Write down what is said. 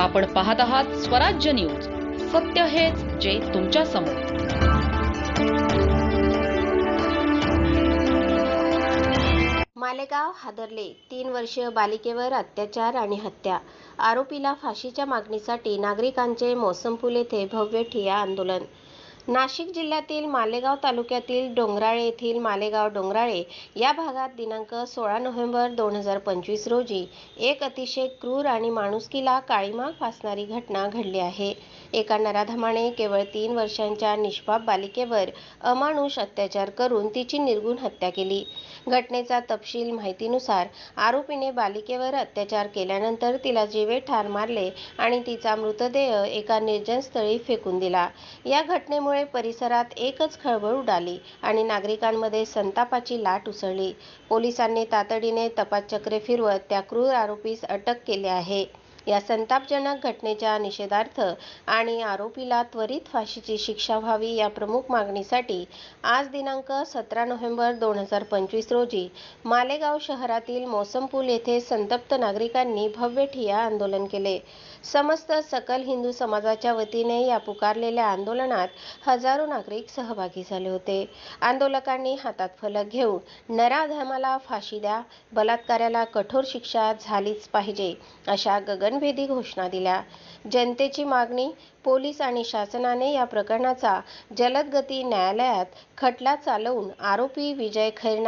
आपण पाहत आहात स्वराज्य न्यूज. सत्य हेच जे तुमच्यासमोर. मालेगाव हादरले तीन वर्षीय बालिकेवर अत्याचार आणि हत्या. आरोपीला फाशीच्या मागणीसाठी नागरिकांचे मोसमपूल येथे भव्य ठिया आंदोलन. नाशिक जिल्ह्यातील मालेगाव तालुक्यातील डोंगराळे येथील मालेगाव डोंगराळे या भागात दिनांक सोळा नोव्हेंबर दोन हजार पंचवीस रोजी एक अतिशय क्रूर आणि माणुसकीला काळीमाग फासणारी घटना घडली आहे. एका नराधमाने केवळ तीन वर्षांच्या निष्पाप बालिकेवर अमानुष अत्याचार करून तिची निर्गुण हत्या केली. घटनेचा तपशील माहितीनुसार आरोपीने बालिकेवर अत्याचार केल्यानंतर तिला जीवे ठार मारले आणि तिचा मृतदेह एका निर्जनस्थळी फेकून दिला. या घटनेमुळे परिसरात एकच खळबळ उडाली आणि नागरिकांमध्ये संतापाची लाट उसळली. पोलिसांनी तातडीने तपासचक्रे फिरवत त्या क्रूर आरोपीस अटक केली आहे. या संतापजनक घटनेच्या निषेधार्थ आणि आरोपीला त्वरित फाशीची शिक्षा व्हावी या प्रमुख मागणीसाठी आज दिनांक सतरा नोव्हेंबर दोन हजार पंचवीस रोजी मालेगाव शहरातील मोसमपूल येथे संतप्त नागरिकांनी भव्य ठिया आंदोलन केले. समस्त सकल हिंदू समाजाच्या वतीने या पुकारलेल्या आंदोलनात हजारो नागरिक सहभागी झाले होते. आंदोलकांनी हातात फलक घेऊन नराधमाला फाशी द्या बलात्काराला कठोर शिक्षा झालीच पाहिजे अशा गगनभेदी घोषणा दिल्या. जनतेची मागणी पोलीस आणि शासनाने या प्रकरणाचा जलदगती न्यायालयात खटला चालवून आरोपी विजय खैरना